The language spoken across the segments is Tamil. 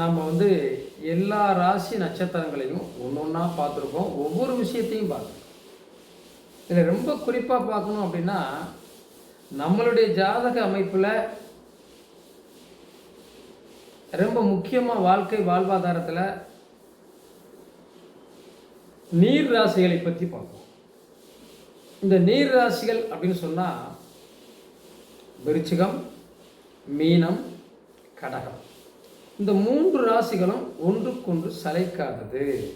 நம்ம வந்து எல்லா ராசி நட்சத்திரங்களையும் ஒன்று ஒன்றா பார்த்துருக்கோம். ஒவ்வொரு விஷயத்தையும் பார்த்துருக்கோம். இதில் ரொம்ப குறிப்பாக பார்க்கணும் அப்படின்னா நம்மளுடைய ஜாதக அமைப்பில் ரொம்ப முக்கியமாக வாழ்க்கை வாழ்வாதாரத்தில் நீர் ராசிகளை பற்றி பார்ப்போம். இந்த நீர் ராசிகள் அப்படின்னு சொன்னால் விருச்சிகம் மீனம் கடகம். இந்த மூன்று ராசிகளும் ஒன்றுக்கொன்று சளைக்காதது.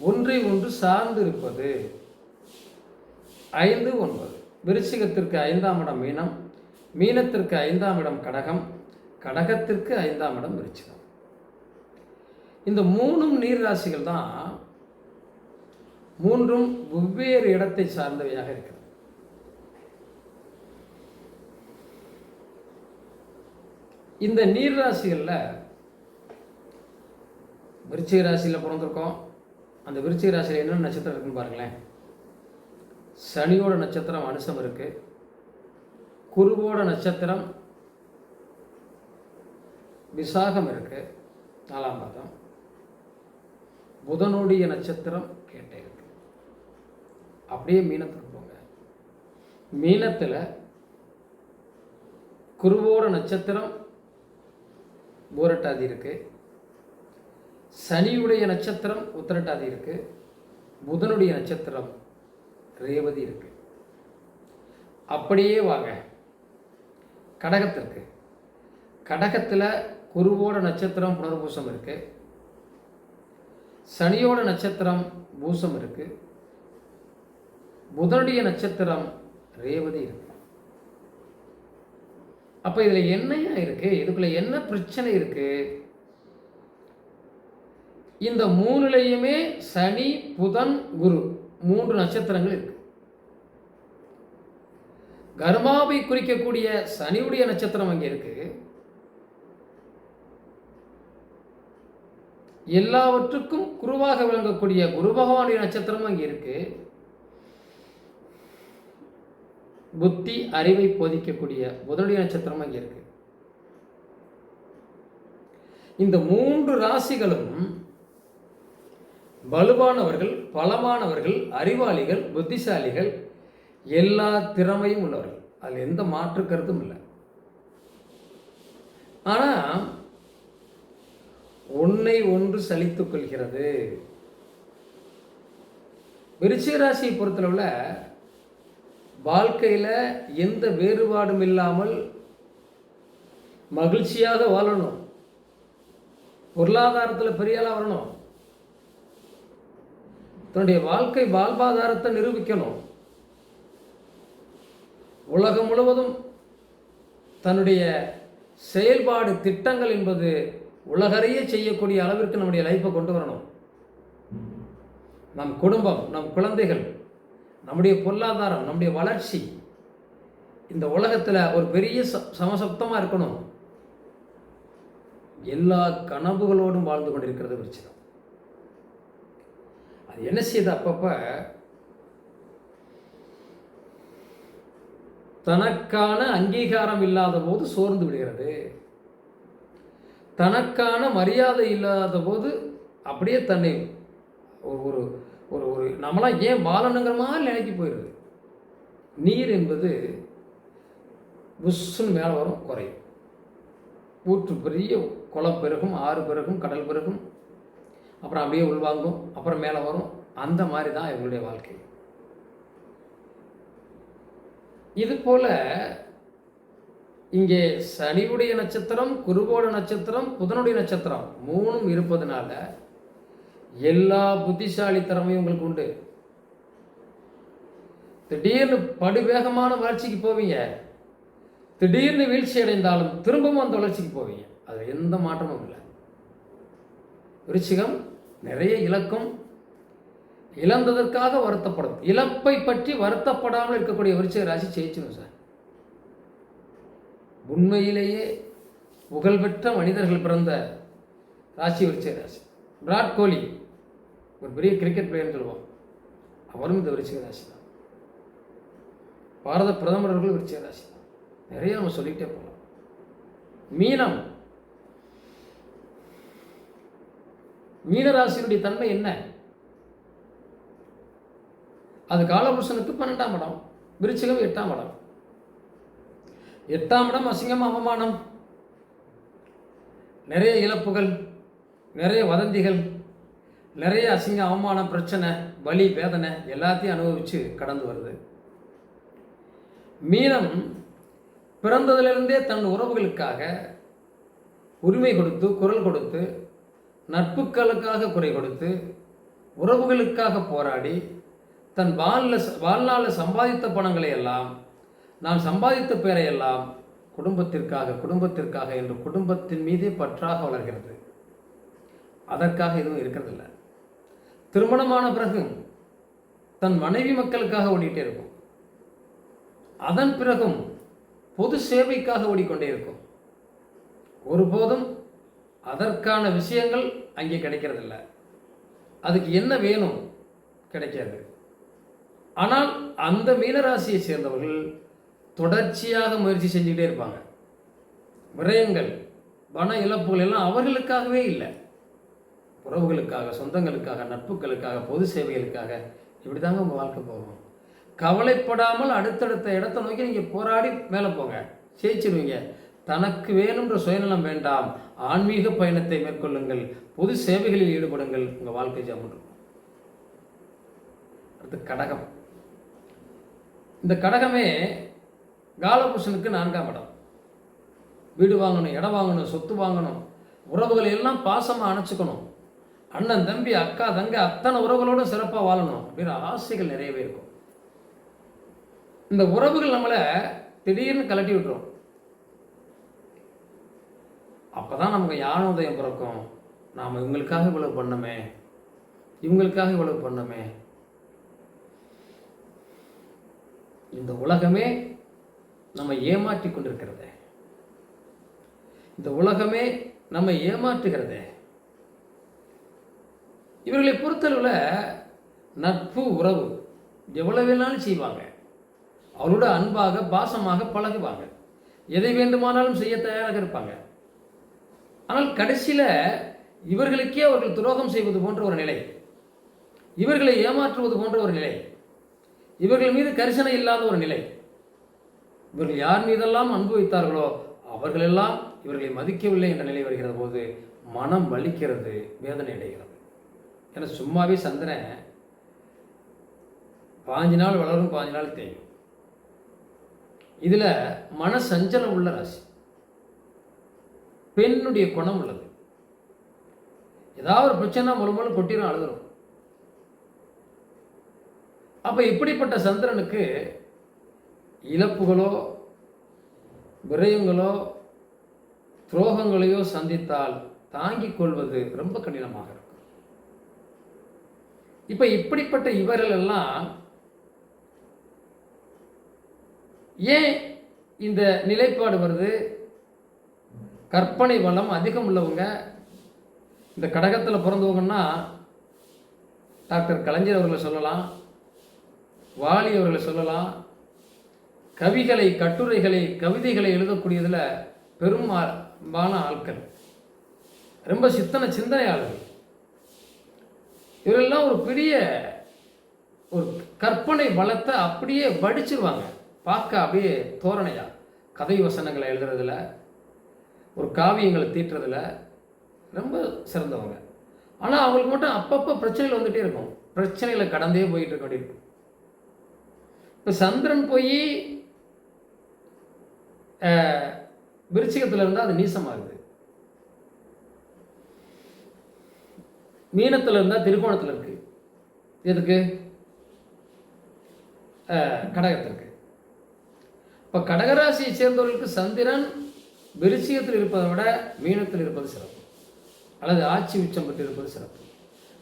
ஒன்றை ஒன்று சார்ந்து இருப்பது ஐந்து ஒன்பது. விருச்சிகத்திற்கு ஐந்தாம் இடம் மீனம். மீனத்திற்கு ஐந்தாம் இடம் கடகம். கடகத்திற்கு ஐந்தாம் இடம் விருச்சிகம். இந்த மூணும் நீர் ராசிகள் தான் மூன்றும் வெவ்வேறு இடத்தை சார்ந்தவையாக இருக்கிறது. இந்த நீர் ராசிகளில் விருச்சிக ராசியில் பிறந்திருக்கோம். அந்த விருச்சிக ராசியில் என்னென்ன நட்சத்திரம் இருக்குன்னு பாருங்களேன். சனியோட நட்சத்திரம் அனுசம் இருக்குது குருவோட நட்சத்திரம் விசாகம் இருக்குது நாலாம் பாதம். புதனுடைய நட்சத்திரம் கேட்டே இருக்கு. அப்படியே மீனத்துக்கு போங்க. மீனத்தில் குருவோட நட்சத்திரம் பூரட்டாதி இருக்குது சனியுடைய நட்சத்திரம் உத்திரட்டாதி இருக்குது புதனுடைய நட்சத்திரம் ரேவதி இருக்குது அப்படியே வாங்க. கடகத்திற்கு கடகத்தில் குருவோட நட்சத்திரம் புனர்பூசம் இருக்குது சனியோட நட்சத்திரம் பூசம் இருக்குது புதனுடைய நட்சத்திரம் ரேவதி இருக்குது அப்போ இதில் என்னையா இருக்கு? இதுக்குள்ள என்ன பிரச்சனை இருக்கு? இந்த மூணுலையுமே சனி புதன் குரு மூன்று நட்சத்திரங்கள் இருக்கு. கர்மாவை குறிக்கக்கூடிய சனியுடைய நட்சத்திரம் அங்கே இருக்கு. எல்லாவற்றுக்கும் குருவாக விளங்கக்கூடிய குரு பகவானுடைய நட்சத்திரமும் அங்கே இருக்குது புத்தி அறிவை போதிக்கக்கூடிய புதனுடைய நட்சத்திரம் அங்கே இருக்கு. இந்த மூன்று ராசிகளும் வலுவானவர்கள் பலமானவர்கள் அறிவாளிகள் புத்திசாலிகள் எல்லா திறமையும் உள்ளவர்கள். அதில் எந்த மாற்று கருத்தும் இல்லை. ஆனால் ஒன்னை ஒன்று சலித்துக் கொள்கிறது. விருச்சிக ராசியை பொறுத்தளவில் வாழ்க்கையில் எந்த வேறுபாடும் இல்லாமல் மகிழ்ச்சியாக வாழணும். பொருளாதாரத்தில் பெரிய ஆளாக வரணும். தன்னுடைய வாழ்க்கை வாழ்வாதாரத்தை நிரூபிக்கணும். உலகம் முழுவதும் தன்னுடைய செயல்பாடு திட்டங்கள் என்பது உலகறையே செய்யக்கூடிய அளவிற்கு நம்முடைய லைஃப்பை கொண்டு வரணும். நம் குடும்பம் நம் குழந்தைகள் நம்முடைய பொருளாதாரம் நம்முடைய வளர்ச்சி இந்த உலகத்தில் ஒரு பெரிய ச சமசப்தமாக இருக்கணும். எல்லா கனவுகளோடும் வாழ்ந்து கொண்டிருக்கிறது விருச்சிகம் அது என்ன செய்யுது அப்பப்போ தனக்கான அங்கீகாரம் இல்லாத போது சோர்ந்து விடுகிறது. தனக்கான மரியாதை இல்லாத போது அப்படியே தன்னை ஒரு ஒரு நம்மளாம் ஏன் வாழணுங்கிற மாதிரி நினைக்கி போயிடுது. நீர் என்பது புஷ்ஷுன்னு மேலே வரும் குறையும். ஊற்று பெரிய குளம் பெருகும் ஆறு பெருகும் கடல் பெருகும். அப்புறம் அப்படியே உள்வாங்கும் அப்புறம் மேலே வரும். அந்த மாதிரி தான் இவங்களுடைய வாழ்க்கை. இது போல் இங்கே சனியுடைய நட்சத்திரம் குருவோட நட்சத்திரம் புதனுடைய நட்சத்திரம் மூணும் இருப்பதனால எல்லா புத்திசாலி திறமையும் உங்களுக்கு உண்டு. திடீர்னு படுவேகமான வளர்ச்சிக்கு போவீங்க. திடீர்னு வீழ்ச்சி அடைந்தாலும் திரும்பவும் அந்த வளர்ச்சிக்கு போவீங்க. அதில் எந்த மாற்றமும் இல்லை. விருச்சிகம் நிறைய இலக்கும் இழந்ததற்காக வருத்தப்படும். இழப்பை பற்றி வருத்தப்படாமல் இருக்கக்கூடிய விருச்சிக ராசி ஜெயிச்சிடும் சார். உண்மையிலேயே புகழ்பெற்ற மனிதர்கள் பிறந்த ராசி விருச்சிக ராசி. விராட் கோலி ஒரு பெரிய கிரிக்கெட் பிளேயர்னு சொல்லுவோம். அவரும் இந்த விருச்சிக ராசி தான் பாரத பிரதமர்களும் விருச்சிக ராசி தான் நிறைய நம்ம சொல்லிக்கிட்டே போகலாம். மீனம். மீனராசியினுடைய தன்மை என்ன? அது காலபுருஷனுக்கு பன்னெண்டாம் இடம் விருச்சிகம் எட்டாம் இடம். எட்டாம் இடம் அசிங்கம் அவமானம். நிறைய இழப்புகள் நிறைய வதந்திகள் நிறைய அசிங்க அவமானம் பிரச்சனை வலி வேதனை எல்லாத்தையும் அனுபவித்து கடந்து வருது. மீனம் பிறந்ததிலிருந்தே தன் உறவுகளுக்காக உரிமை கொடுத்து குரல் கொடுத்து நட்புகளுக்காக குறை கொடுத்து உறவுகளுக்காக போராடி தன் வாழ்ல வாழ்நாளில் சம்பாதித்த பணங்களை எல்லாம் நான் சம்பாதித்த பேரையெல்லாம் குடும்பத்திற்காக குடும்பத்திற்காக என்று குடும்பத்தின் மீதே பற்றாக வளர்கிறது. அதற்காக எதுவும் இருக்கிறதில்ல. திருமணமான பிறகு தன் மனைவி மக்களுக்காக ஓடிட்டே இருக்கும். அதன் பிறகும் பொது சேவைக்காக ஓடிக்கொண்டே இருக்கும். ஒருபோதும் அதற்கான விஷயங்கள் அங்கே கிடைக்கிறதில்ல. அதுக்கு என்ன வேணும் கிடைக்காது. ஆனால் அந்த மீனராசியை சேர்ந்தவர்கள் தொடர்ச்சியாக முயற்சி செஞ்சுக்கிட்டே இருப்பாங்க. விரயங்கள் பண இழப்புகள் எல்லாம் அவர்களுக்காகவே இல்லை. உறவுகளுக்காக சொந்தங்களுக்காக நட்புகளுக்காக பொது சேவைகளுக்காக இப்படி தாங்க உங்கள் வாழ்க்கை போகும். கவலைப்படாமல் அடுத்தடுத்த இடத்த நோக்கி நீங்கள் போராடி மேலே போங்க. ஜெயிச்சிருவீங்க. தனக்கு வேணுன்ற சுயநலம் வேண்டாம். ஆன்மீக பயணத்தை மேற்கொள்ளுங்கள். பொது சேவைகளில் ஈடுபடுங்கள். உங்கள் வாழ்க்கை ஜாமன் அடுத்து கடகம். இந்த கடகமே காலபுருஷனுக்கு நான்காம் இடம். வீடு வாங்கணும் இடம் வாங்கணும் சொத்து வாங்கணும். உறவுகளை எல்லாம் பாசமாக அணைச்சிக்கணும். அண்ணன் தம்பி அக்கா தங்க அத்தனை உறவுகளோடும் சிறப்பாக வாழணும் அப்படின்ற ஆசைகள் நிறையவே இருக்கும். இந்த உறவுகள் நம்மளை திடீர்னு கலட்டி விட்டுரும். அப்போதான் நமக்கு ஞான உதயம் பிறக்கும். நாம் இவங்களுக்காக இவ்வளவு பண்ணமே இவங்களுக்காக இவ்வளவு பண்ணமே. இந்த உலகமே நம்ம ஏமாற்றி கொண்டிருக்கிறதே. இந்த உலகமே நம்ம ஏமாற்றுகிறதே. இவர்களை பொறுத்தளவில் நட்பு உறவு எவ்வளவு வேணாலும் செய்வாங்க. அவரோட அன்பாக பாசமாக பழகுவாங்க. எதை வேண்டுமானாலும் செய்ய தயாராக இருப்பாங்க. ஆனால் கடைசியில் இவர்களுக்கே அவர்கள் துரோகம் செய்வது போன்ற ஒரு நிலை. இவர்களை ஏமாற்றுவது போன்ற ஒரு நிலை. இவர்கள் மீது கரிசனை இல்லாத ஒரு நிலை. இவர்கள் யார் மீதெல்லாம் அன்பு வைத்தார்களோ அவர்களெல்லாம் இவர்களை மதிக்கவில்லை என்ற நிலை வருகிற போது மனம் வலிக்கிறது வேதனை அடைகிறது. ஏன்னா சும்மாவே சந்திரன் பாஞ்சு நாள் வளரும் பாஞ்சு நாள் தேயும். இதில் மன சஞ்சலம் உள்ள ராசி. பெண்ணுடைய குணம் உள்ளது. ஏதாவது ஒரு பிரச்சனை முழுமலும் கொட்டிடும் அழுதுரும். அப்போ இப்படிப்பட்ட சந்திரனுக்கு இழப்புகளோ விரயங்களோ துரோகங்களையோ சந்தித்தால் தாங்கிக் கொள்வது ரொம்ப கடினமாகிறது இப்போ இப்படிப்பட்ட இவர்கள் எல்லாம் ஏன் இந்த நிலைப்பாடு வருது? கற்பனை வளம் அதிகம் உள்ளவங்க இந்த கடகத்தில் பிறந்தவங்கன்னா டாக்டர் கலைஞர் அவர்களை சொல்லலாம் வாலி அவர்களை சொல்லலாம் கவிகளை கட்டுரைகளை கவிதைகளை எழுதக்கூடியதில் பெரும்பாலான ஆட்கள். ரொம்ப சித்தனை சிந்தனையாளர்கள். இவரெல்லாம் ஒரு பெரிய ஒரு கற்பனை பலத்தை அப்படியே வடிச்சிருவாங்க. பார்க்க அப்படியே தோரணையாக கதை வசனங்களை எழுதுறதுல ஒரு காவியங்களை தீட்டுறதுல ரொம்ப சிறந்தவங்க. ஆனால் அவங்களுக்கு மட்டும் அப்பப்போ பிரச்சனைகள் வந்துகிட்டே இருக்கும். பிரச்சனைகளை கடந்தே போயிட்டு இருக்க வேண்டியிருக்கும் இப்போ சந்திரன் போய் விருச்சிகத்தில் இருந்தால் அது நீசமாகுது. மீனத்தில் இருந்தால் திருக்கோணத்தில் இருக்கு. எதுக்கு? கடகத்திற்கு. இப்போ கடகராசியை சேர்ந்தவர்களுக்கு சந்திரன் விருச்சிகத்தில் இருப்பதை விட மீனத்தில் இருப்பது சிறப்பு. அல்லது ஆட்சி உச்சம் பெற்று இருப்பது சிறப்பு.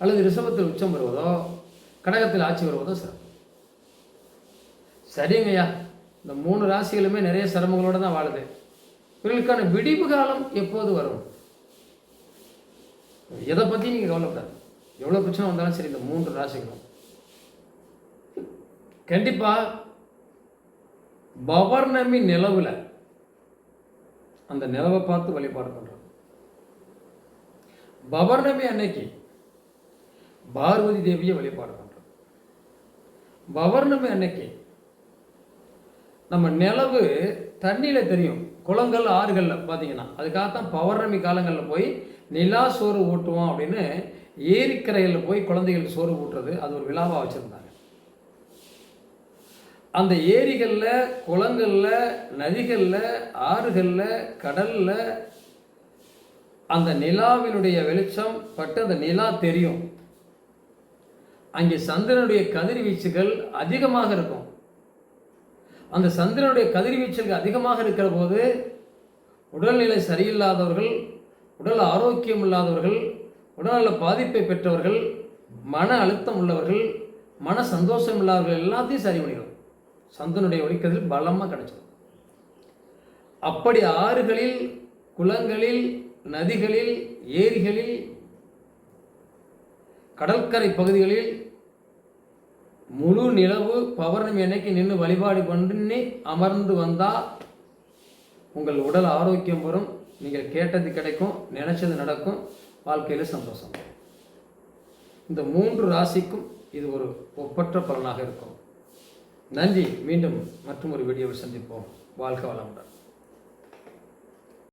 அல்லது ரிஷபத்தில் உச்சம் வருவதோ கடகத்தில் ஆட்சி வருவதோ சிறப்பு. சரிங்கய்யா இந்த மூணு ராசிகளுமே நிறைய சிரமங்களோடு தான் வாழுது. இவர்களுக்கான விடிவு காலம் எப்போது வரும்? எதை பற்றி நீங்கள் கவலைப்படாது. எவ்வளோ பிரச்சனை வந்தாலும் சரி இந்த மூன்று ராசிகளும். கண்டிப்பாக பவர்ணமி நிலவுல அந்த நிலவை பார்த்து வழிபாடு பண்ணுறோம் பவர்ணமி அன்னைக்கு பார்வதி தேவியை வழிபாடு பண்ணுறோம் பவர்ணமி அன்னைக்கு நம்ம நிலவு தண்ணியில் தெரியும். குளங்கள் ஆறுகளில் பார்த்தீங்கன்னா அதுக்காகத்தான் பௌர்ணமி காலங்களில் போய் நிலா சோறு ஊட்டுவோம் அப்படின்னு ஏரிக்கரையில் போய் குழந்தைகளுக்கு சோறு ஊட்டுறது அது ஒரு விழாவாக வச்சுருந்தாங்க. அந்த ஏரிகளில் குளங்களில் நதிகளில் ஆறுகளில் கடலில் அந்த நிலாவினுடைய வெளிச்சம் பட்டு அந்த நிலா தெரியும். அங்கே சந்திரனுடைய கதிர்வீச்சுகள் அதிகமாக இருக்கும். அந்த சந்திரனுடைய கதிர்வீச்சுகள் அதிகமாக இருக்கிற போது உடல்நிலை சரியில்லாதவர்கள் உடல் ஆரோக்கியம் இல்லாதவர்கள் உடல்நல பாதிப்பை பெற்றவர்கள் மன அழுத்தம் உள்ளவர்கள் மன சந்தோஷம் இல்லாதவர்கள் எல்லாத்தையும் சரி பண்ணிடும் சந்தனுடைய ஒழிக்கதில் பலமாக கிடைச்சிடும். அப்படி ஆறுகளில் குளங்களில் நதிகளில் ஏரிகளில் கடற்கரை பகுதிகளில் முழு நிலவு பௌர்ணமி அன்னைக்கு நின்று வழிபாடு பண்ணி அமர்ந்து வந்தால் உங்கள் உடல் ஆரோக்கியம் வரும். நீங்கள் கேட்டது கிடைக்கும் நினைச்சது நடக்கும் வாழ்க்கையில் சந்தோஷம். இந்த மூன்று ராசிக்கும் இது ஒரு ஒப்பற்ற பலனாக இருக்கும். நன்றி மீண்டும் மற்றும் ஒரு வீடியோவில் சந்திப்போம். வாழ்க வளமுடன்.